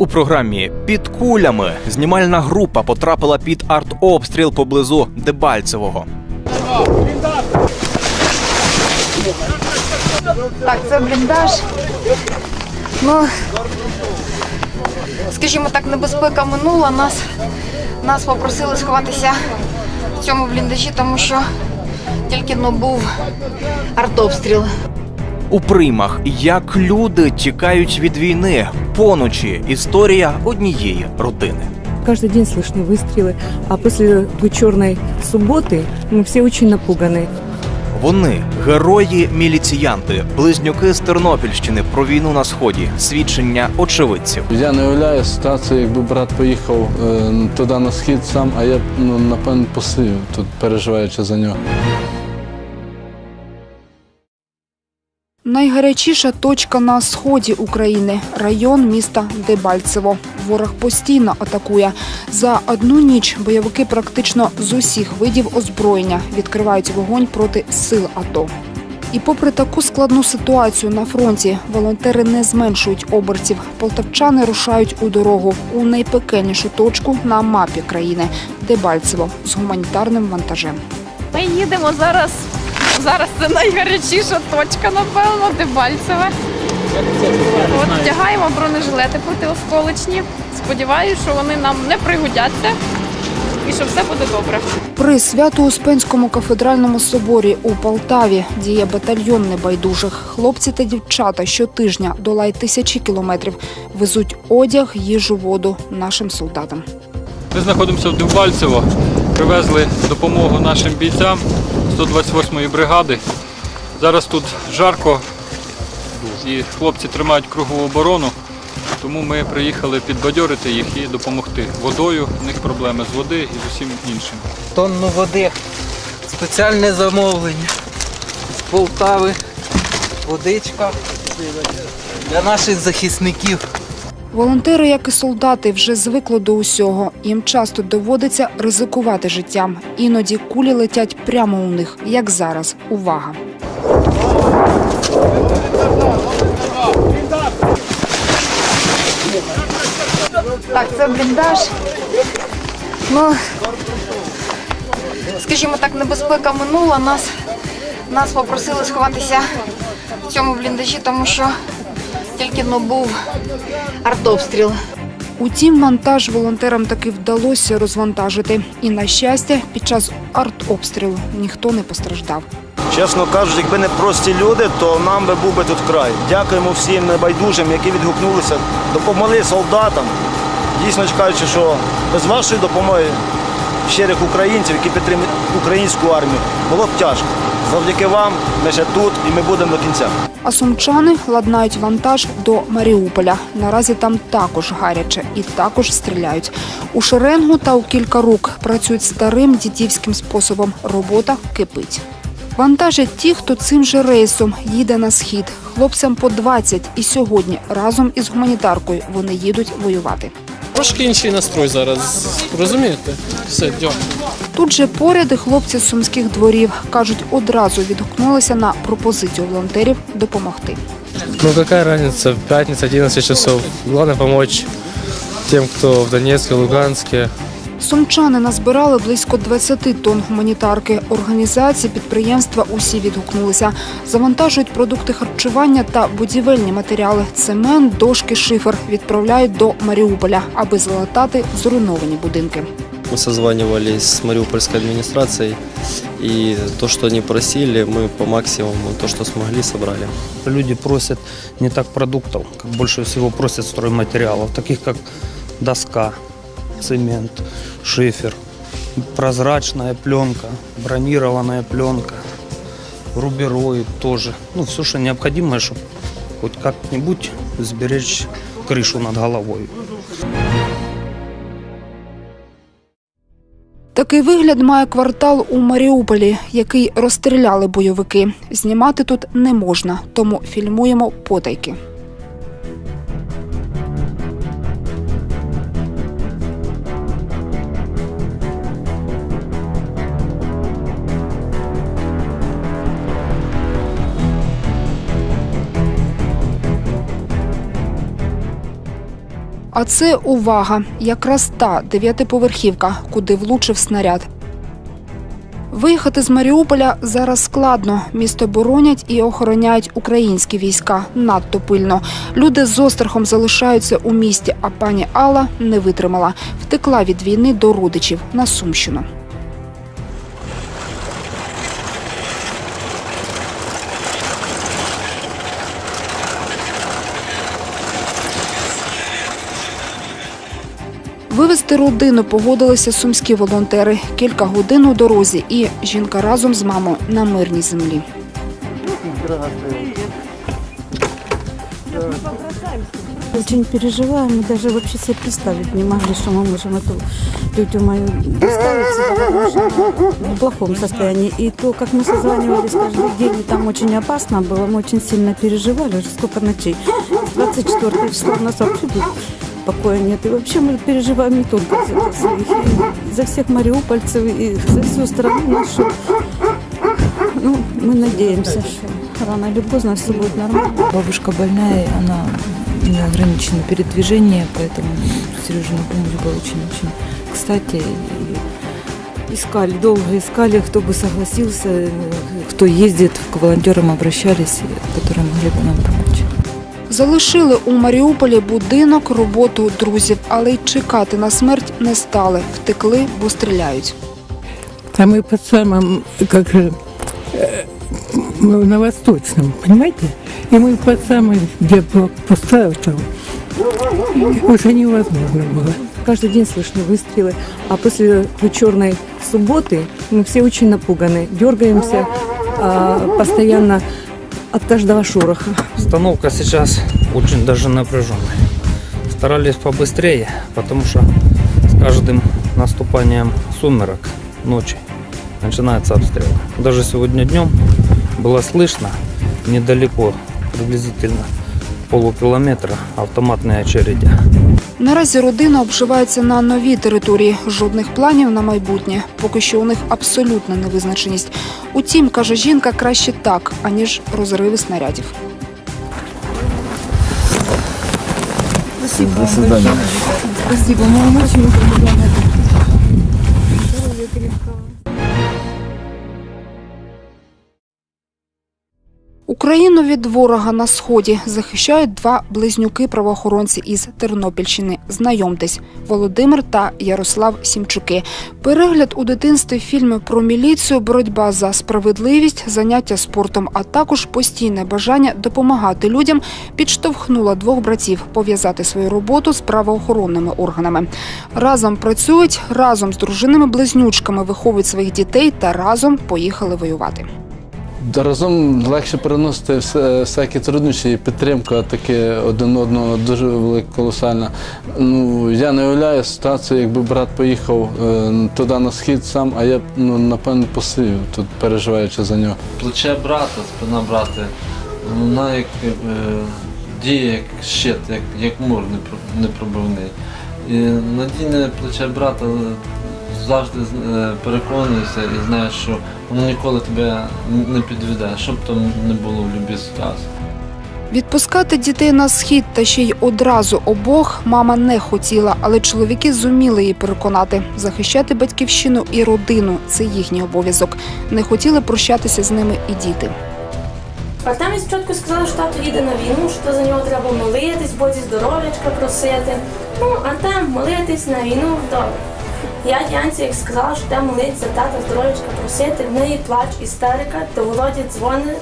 У програмі Під кулями знімальна група потрапила під артобстріл поблизу Дебальцевого. Так, це бліндаж. Ну, скажімо так, небезпека минула. Нас, нас попросили сховатися в цьому бліндажі, тому що тільки но був артобстріл. У приймах як люди тікають від війни. Поночі історія однієї родини. Каждый день слышны выстрелы, а после той черной субботы мы все очень напуганы. Вони герої міліціянти, близнюки з Тернопільщини про війну на сході, свідчення очевидців. Я не уявляю ситуацію, якби брат поїхав е, туди на схід сам, а я б, ну, напевно посив тут, переживаючи за нього. Найгарячіша точка на сході України район міста Дебальцево. Ворог постійно атакує. За одну ніч бойовики практично з усіх видів озброєння відкривають вогонь проти сил АТО. І попри таку складну ситуацію на фронті, волонтери не зменшують обертів. Полтавчани рушають у дорогу у найпекельнішу точку на мапі країни Дебальцево з гуманітарним вантажем. Ми їдемо зараз. Зараз це найгарячіша точка, напевно, Дебальцеве. От вдягаємо бронежилети протиосколочні. Сподіваюся, що вони нам не пригодяться і що все буде добре. При Свято-Успенському кафедральному соборі у Полтаві діє батальйон небайдужих. Хлопці та дівчата щотижня долають тисячі кілометрів, везуть одяг, їжу, воду нашим солдатам. Ми знаходимося в Дебальцево, привезли допомогу нашим бійцям 128-ї бригади. Зараз тут жарко і хлопці тримають кругову оборону, тому ми приїхали підбадьорити їх і допомогти. Водою, у них проблеми з води і з усім іншим. тонну води. Спеціальне замовлення з Полтави. Водичка для наших захисників. Волонтери, як і солдати, вже звикли до усього. Їм часто доводиться ризикувати життям. Іноді кулі летять прямо у них, як зараз. Увага! Так, це бліндаж. Ну, скажімо так, небезпека минула. Нас, нас попросили сховатися в цьому бліндажі, тому що тільки но був артобстріл. Утім, вантаж волонтерам таки вдалося розвантажити. І, на щастя, під час артобстрілу ніхто не постраждав. Чесно кажучи, якби не прості люди, то нам би був би тут край. Дякуємо всім небайдужим, які відгукнулися, допомогли солдатам. Дійсно кажучи, що без вашої допомоги щирих українців, які підтримують українську армію, було б тяжко. Завдяки вам ми ще тут і ми будемо до кінця. А сумчани ладнають вантаж до Маріуполя. Наразі там також гаряче і також стріляють. У шеренгу та у кілька рук працюють старим дідівським способом. Робота кипить. Вантажать ті, хто цим же рейсом їде на схід. Хлопцям по 20 і сьогодні разом із гуманітаркою вони їдуть воювати. Трошки інший настрой зараз. Розумієте? Все, дякую. Тут же поряд і хлопці з сумських дворів кажуть, одразу відгукнулися на пропозицію волонтерів допомогти. Ну какая разница, в пятницу 11 часов. Главное помочь тем, кто в Донецке, Луганске. Сумчани назбирали близько 20 тонн гуманітарки. Організації, підприємства усі відгукнулися. Завантажують продукти харчування та будівельні матеріали. Цемент, дошки, шифер відправляють до Маріуполя, аби залатати зруйновані будинки. Мы созванивались с Мариупольской администрацией, и то, что они просили, мы по максимуму, то, что смогли, собрали. Люди просят не так продуктов, как больше всего просят стройматериалов, таких как доска, цемент, шифер, прозрачная пленка, бронированная пленка, рубероид тоже. Ну, все, что необходимое, чтобы хоть как-нибудь сберечь крышу над головой. Такий вигляд має квартал у Маріуполі, який розстріляли бойовики. Знімати тут не можна, тому фільмуємо потайки. А це увага, якраз та дев'ятиповерхівка, куди влучив снаряд. Виїхати з Маріуполя зараз складно. Місто боронять і охороняють українські війська надто пильно. Люди з острахом залишаються у місті, а пані Алла не витримала. Втекла від війни до родичів на Сумщину. Вивезти родину погодилися сумські волонтери. Кілька годин у дорозі, і жінка разом з мамою на мирній землі. Очень переживаем, мы даже вообще себе представить не могли, что мы можем эту тетю мою доставить сюда, потому что она в плохом состоянии. И то, как мы созванивались каждый день, и там очень опасно было, мы очень сильно переживали, уже сколько ночей. С 24 числа у нас вообще тут покоя нет. И вообще мы переживаем не только за своих, за всех мариупольцев, и за всю страну нашу. Ну, мы надеемся, что рано или поздно все будет нормально. Бабушка больная, она у нее ограничено передвижение, поэтому Сережина помощь была очень-очень кстати. Искали, долго искали, кто бы согласился, кто ездит, к волонтерам обращались, которые могли бы нам помочь. Залишили у Маріуполі будинок, роботу друзів, але й чекати на смерть не стали. Втекли, бо стріляють. А мы под самым, как же, э, мы на Восточном, понимаете? И мы под самым, где блок поставил там, уже невозможно было. Каждый день слышны выстрелы, а после той черной субботы мы все очень напуганы, дергаемся а, постоянно от каждого шороха. Обстановка сейчас очень даже напряженная. Старались побыстрее, потому что с каждым наступанием сумерок ночи начинается обстрел. Даже сегодня днем было слышно недалеко, приблизительно полукилометра, автоматные очереди. Наразі родина обживається на новій території. Жодних планів на майбутнє. Поки що у них абсолютна невизначеність. Утім, каже жінка, краще так, аніж розриви снарядів. Спасибо. Свидания. Спасибо. Мы очень благодарны. Україну від ворога на сході захищають два близнюки-правоохоронці із Тернопільщини. Знайомтесь, Володимир та Ярослав Сімчуки. Перегляд у дитинстві фільмів про міліцію, боротьба за справедливість, заняття спортом, а також постійне бажання допомагати людям підштовхнуло двох братів пов'язати свою роботу з правоохоронними органами. Разом працюють, разом з дружинами-близнючками виховують своїх дітей та разом поїхали воювати. Разом легше переносити всякі труднощі і підтримка таке один одного дуже велика, колосальна. Ну, я не уявляю ситуацію, якби брат поїхав е, туди на схід сам, а я ну, напевно посивів тут, переживаючи за нього. Плече брата, спина брата, вона як е, діє як щит, як, як мур непро- непробивний. І надійне плече брата завжди е, переконуєшся і знаєш, що воно ніколи тебе не підведе, що б там не було в будь-якій ситуації. Відпускати дітей на схід та ще й одразу обох мама не хотіла, але чоловіки зуміли її переконати. Захищати батьківщину і родину це їхній обов'язок. Не хотіли прощатися з ними і діти. Артемі спочатку сказали, що тато їде на війну, що за нього треба молитись, Бозі здоров'ячка просити. Ну, Артем, молитись на війну, добре. Я Янці, як сказала, що те молиться, тата здоров'ячка просити, в неї плач, істерика, то Володя дзвонить.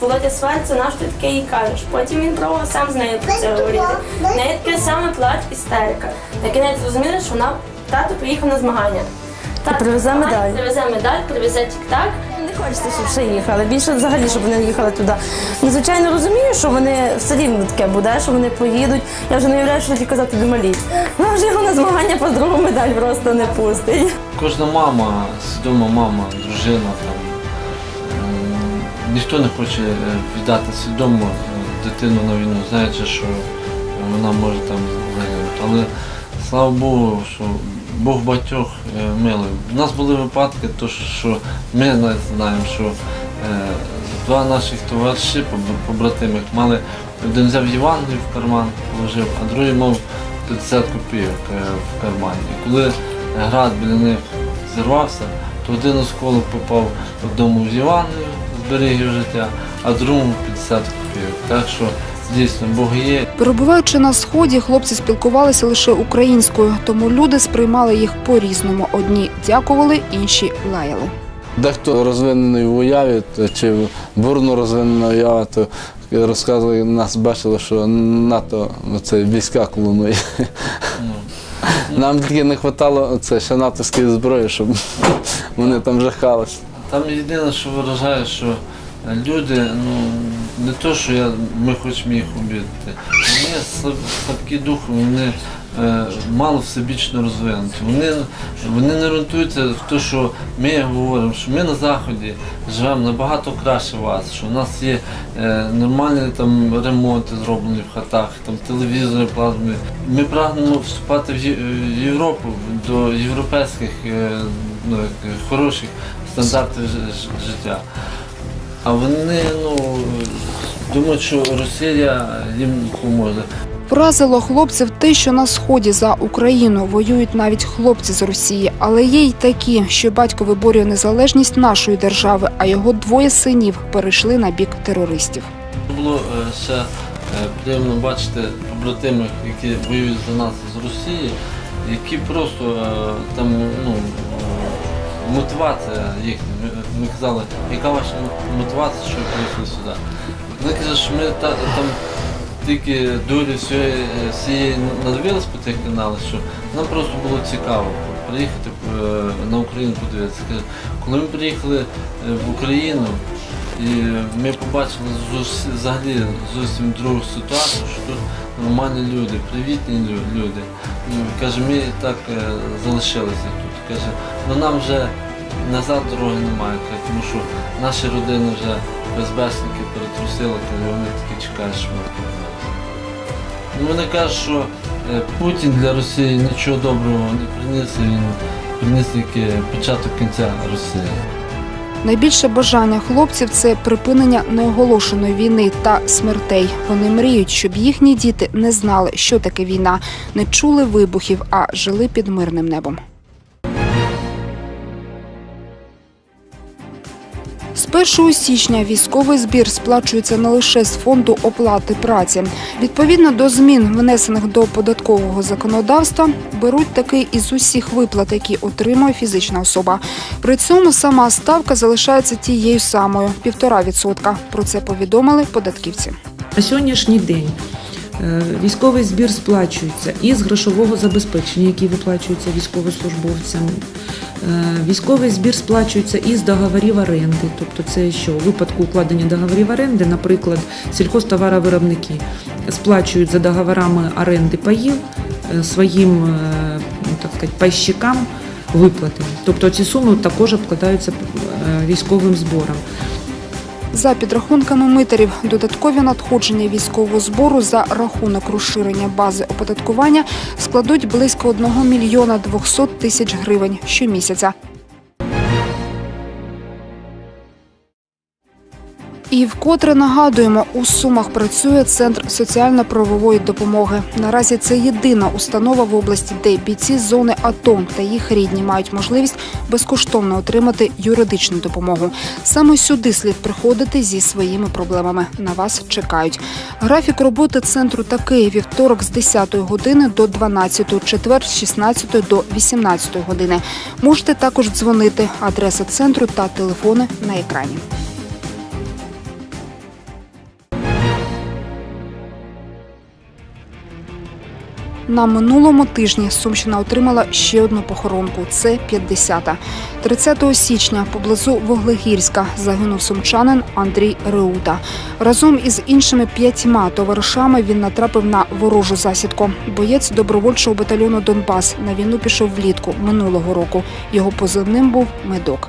Володя свариться, наш ти таке їй кажеш. Потім він пробував сам з нею про це говорити. В неї таке саме плач, істерика. На кінець зрозуміли, що вона тато поїхав на змагання. Так, привезе медаль. Привезе медаль, привезе тік-так. Не хочеться, щоб ще їхали. Більше взагалі, щоб вони їхали туди. Ну, звичайно, розумію, що вони все рівно таке буде, що вони поїдуть. Я вже не уявляю, що тоді казати домалі. Вона вже його на змагання по другу медаль просто не пустить. Кожна мама, свідома мама, дружина там. Ніхто не хоче е, віддати свідомо е, дитину на війну, знаючи, що вона може там загинути. Слава Богу, що Бог багатьох е, милий. У нас були випадки, то що ми навіть знаємо, що е, два наших товариші, побр- побратими, мали один взяв Євангелію в карман, положив, а другий мав 50 копійок е, в кармані. І коли град біля них зірвався, то один осколок попав одному в Євангелію, зберіг його життя, а другому 50 копійок. Так що дійсно Бог є. Перебуваючи на сході, хлопці спілкувалися лише українською, тому люди сприймали їх по-різному. Одні дякували, інші лаяли. Дехто розвинений в уяві чи бурно розвинена уява, то розказували, нас бачили, що НАТО це війська колонує. Нам тільки не вистачало це ще натовської зброї, щоб вони там жахалися. Там єдине, що виражає, що люди, ну не то, що я, ми хочемо їх убити, вони слаб- слабкі духом, вони е, мало всебічно розвинуті. Вони, вони не орієнтуються в те, що ми говоримо, що ми на Заході живемо набагато краще вас, що в нас є е, нормальні там ремонти зроблені в хатах, там телевізори плазмі. Ми прагнемо вступати в Європу до європейських е, ну, хороших стандартів життя. А вони ну, думають, що Росія їм допоможе. Вразило хлопців те, що на сході за Україну воюють навіть хлопці з Росії, але є й такі, що батько виборює незалежність нашої держави, а його двоє синів перейшли на бік терористів. Було е, ще е, приємно бачити побратимів, які воюють за нас з Росії, які просто е, там ну, мотивація їхня. Ми, казали, яка ваша мотивація, що ви приїхали сюди? Вони кажуть, що ми та, там тільки всієї, всієї надивились по тих каналах, що нам просто було цікаво приїхати е, на Україну подивитися. Коли ми приїхали е, в Україну, і ми побачили взагалі зовсім другу ситуацію, що тут нормальні люди, привітні люди. Ну, Каже, ми так е, залишилися тут. Каже, ну нам вже назад дороги немає, тому що наші родини вже безбесники перетрусили, каже, вони такі чекають, що. Ну, вони кажуть, що е, Путін для Росії нічого доброго не приніс, він приніс тільки початок кінця Росії. Найбільше бажання хлопців це припинення неоголошеної війни та смертей. Вони мріють, щоб їхні діти не знали, що таке війна, не чули вибухів, а жили під мирним небом. З 1 січня військовий збір сплачується не лише з фонду оплати праці. Відповідно до змін, внесених до податкового законодавства, беруть таки із усіх виплат, які отримує фізична особа. При цьому сама ставка залишається тією самою півтора відсотка. Про це повідомили податківці. На сьогоднішній день військовий збір сплачується із грошового забезпечення, які виплачуються військовослужбовцям. Е, Військовий збір сплачується із договорів оренди. Тобто це що у випадку укладення договорів оренди, наприклад, сільхозтоваровиробники сплачують за договорами оренди паїв е, своїм е, ну, так сказати, пайщикам виплати. Тобто ці суми також обкладаються е, військовим збором. За підрахунками митерів, додаткові надходження військового збору за рахунок розширення бази оподаткування складуть близько 1 мільйона 200 тисяч гривень щомісяця. І вкотре нагадуємо, у Сумах працює центр соціально-правової допомоги. Наразі це єдина установа в області, де бійці зони АТО та їх рідні мають можливість безкоштовно отримати юридичну допомогу. Саме сюди слід приходити зі своїми проблемами. На вас чекають. Графік роботи центру такий: вівторок з 10 години до 12, четвер з 16 до 18 години. Можете також дзвонити. Адреса центру та телефони на екрані. На минулому тижні Сумщина отримала ще одну похоронку. Це 50-та. 30 січня поблизу Воглегірська загинув сумчанин Андрій Реута. Разом із іншими п'ятьма товаришами він натрапив на ворожу засідку. Боєць добровольчого батальйону Донбас на війну пішов влітку минулого року. Його позивним був медок.